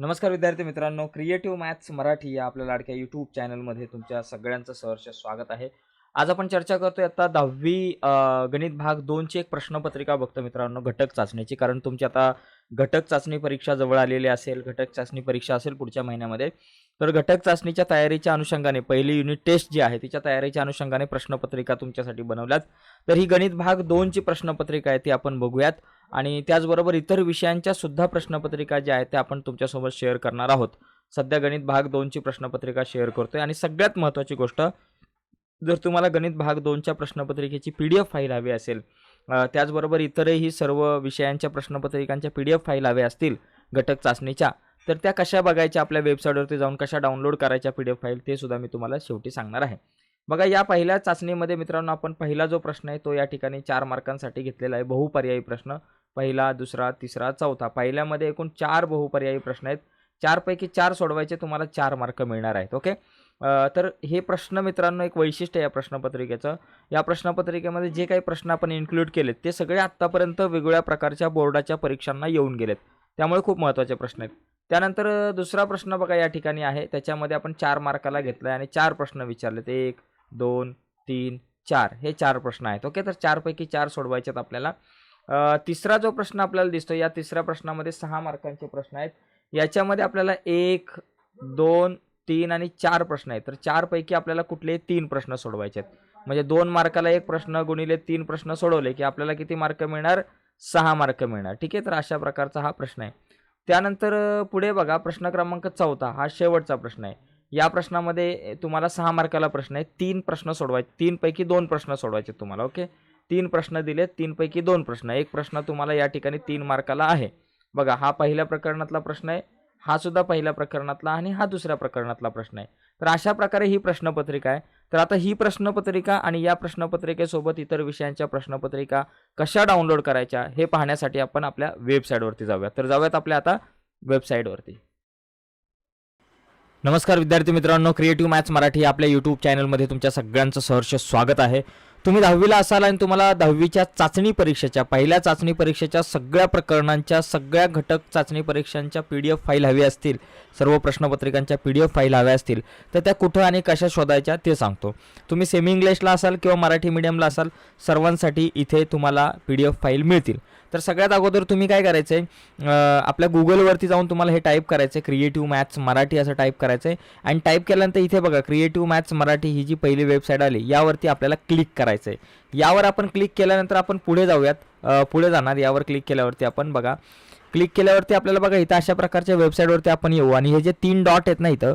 नमस्कार विद्यार्थी मित्रांनो क्रिएटिव्ह मॅथ्स मराठी या आपल्या लाडक्या यूट्यूब चॅनलमध्ये तुमच्या सगळ्यांचं सहर्ष स्वागत आहे. आज आपण चर्चा करतोय आता दहावी गणित भाग दोनची एक प्रश्नपत्रिका बघतो मित्रांनो घटक चाचणीची. कारण तुमची आता घटक चाचणी परीक्षा जवळ आलेली असेल घटक चाचणी परीक्षा असेल पुढच्या महिन्यामध्ये. तर घटक चाचणीच्या तयारीच्या अनुषंगाने पहिली युनिट टेस्ट जी आहे तिच्या तयारीच्या अनुषंगाने प्रश्नपत्रिका तुमच्यासाठी बनवल्यात. तर ही गणित भाग दोनची प्रश्नपत्रिका आहे ती आपण बघूयात. आणि त्याचबरोबर इतर विषयांच्या सुद्धा प्रश्नपत्रिका ज्या आहेत त्या आपण तुमच्यासोबत शेअर करणार आहोत. सध्या गणित भाग दोनची प्रश्नपत्रिका शेअर करतोय. आणि सगळ्यात महत्त्वाची गोष्ट जर तुम्हाला गणित भाग दोनच्या प्रश्नपत्रिकेची पी डी एफ फाईल हवी असेल त्याचबरोबर इतरही सर्व विषयांच्या प्रश्नपत्रिकांच्या पी डी एफ फाईल हव्या असतील घटक चाचणीच्या तर त्या कशा बघायच्या आपल्या वेबसाईटवरती जाऊन कशा डाउनलोड करायच्या पी डी एफ फाईल ते सुद्धा मी तुम्हाला शेवटी सांगणार आहे. बघा या पहिल्या चाचणीमध्ये मित्रांनो आपण पहिला जो प्रश्न आहे तो या ठिकाणी चार मार्कांसाठी घेतलेला आहे. बहुपर्यायी प्रश्न पहिला दुसरा तिसरा चौथा. पहिल्यामध्ये एकूण चार बहुपर्यायी प्रश्न आहेत. चारपैकी चार सोडवायचे तुम्हाला चार मार्क मिळणार आहेत ओके? तर हे प्रश्न मित्रांनो एक वैशिष्ट्य आहे या प्रश्नपत्रिकेचं. या प्रश्नपत्रिकेमध्ये जे काही प्रश्न आपण इन्क्लूड केलेत ते सगळे आत्तापर्यंत वेगवेगळ्या प्रकारच्या बोर्डाच्या परीक्षांना येऊन गेलेत. त्यामुळे खूप महत्त्वाचे प्रश्न आहेत. त्यानंतर दुसरा प्रश्न बघा या ठिकाणी आहे. त्याच्यामध्ये आपण चार मार्काला घेतला आहे आणि चार प्रश्न विचारलेत. एक दोन तीन चार हे चार प्रश्न आहेत. ओके? तर चारपैकी चार सोडवायचे आहेत आपल्याला तिसरा जो प्रश्न आपल्याला दिसतो या तिसऱ्या प्रश्नामध्ये सहा मार्कांचे प्रश्न आहेत. याच्यामध्ये आपल्याला एक दोन तीन आणि चार प्रश्न आहेत. तर चारपैकी आपल्याला कुठले तीन प्रश्न सोडवायचे आहेत म्हणजे दोन मार्काला एक प्रश्न गुणिले तीन प्रश्न सोडवले की आपल्याला किती मार्क मिळणार? सहा मार्क मिळणार. ठीक आहे? तर अशा प्रकारचा हा प्रश्न आहे. त्यानंतर पुढे बघा प्रश्न क्रमांक चौथा हा शेवटचा प्रश्न आहे. या प्रश्नामध्ये तुम्हाला सहा मार्काला प्रश्न आहे. तीन प्रश्न सोडवायचे तीनपैकी दोन प्रश्न सोडवायचे तुम्हाला ओके? तीन प्रश्न दिलेत तीनपैकी दोन प्रश्न. एक प्रश्न तुम्हाला या ठिकाणी तीन मार्काला आहे. बघा हा पहिल्या प्रकरणातला प्रश्न आहे. हा सुद्धा पहिल्या प्रकरणातला आणि हा दुसऱ्या प्रकरणातला प्रश्न आहे. तर अशा प्रकारे ही प्रश्नपत्रिका आहे. तर आता ही प्रश्नपत्रिका आणि या प्रश्नपत्रिकेसोबत इतर विषयांच्या प्रश्नपत्रिका कशा डाउनलोड करायच्या हे पाहण्यासाठी आपण आपल्या वेबसाईटवरती जाऊयात. तर जाऊयात आपल्या आता वेबसाईटवरती. नमस्कार विद्यार्थी मित्रांनो क्रिएटिव्ह मॅथ्स मराठी आपल्या यूट्यूब चॅनलमध्ये तुमच्या सगळ्यांचं सहर्ष स्वागत आहे. तुम्ही दहावीला असाल आणि तुम्हाला दहावीच्या चाचणी परीक्षेच्या पहिल्या चाचणी परीक्षेच्या सगळ्या प्रकरणांच्या सगळ्या घटक चाचणी परीक्षांच्या पी डी एफ फाईल हवी असतील सर्व प्रश्नपत्रिकांच्या पी डी एफ फाईल हव्या असतील तर त्या कुठं आणि कशा शोधायच्या ते सांगतो. तुम्ही सेमी इंग्लिशला असाल किंवा मराठी मीडियमला असाल सर्वांसाठी इथे तुम्हाला पी डी एफ फाईल मिळतील. तर सगळ्यात अगोदर तुम्ही काय करायचं आहे आपल्या गुगलवरती जाऊन तुम्हाला हे टाईप करायचं आहे क्रिएटिव्ह मॅथ्स मराठी असं टाईप करायचं आहे आणि टाईप केल्यानंतर इथे बघा क्रिएटिव्ह मॅथ्स मराठी ही जी पहिली वेबसाईट आली यावरती आपल्याला क्लिक करायचं आहे यावर आपण क्लिक केल्यानंतर आपण पुढे जाऊयात. पुढे जाणार. यावर क्लिक केल्यावरती आपण बघा. क्लिक केल्यावरती आपल्याला बघा इथं अशा प्रकारच्या वेबसाईटवरती आपण येऊ. आणि हे जे तीन डॉट आहेत ना इथं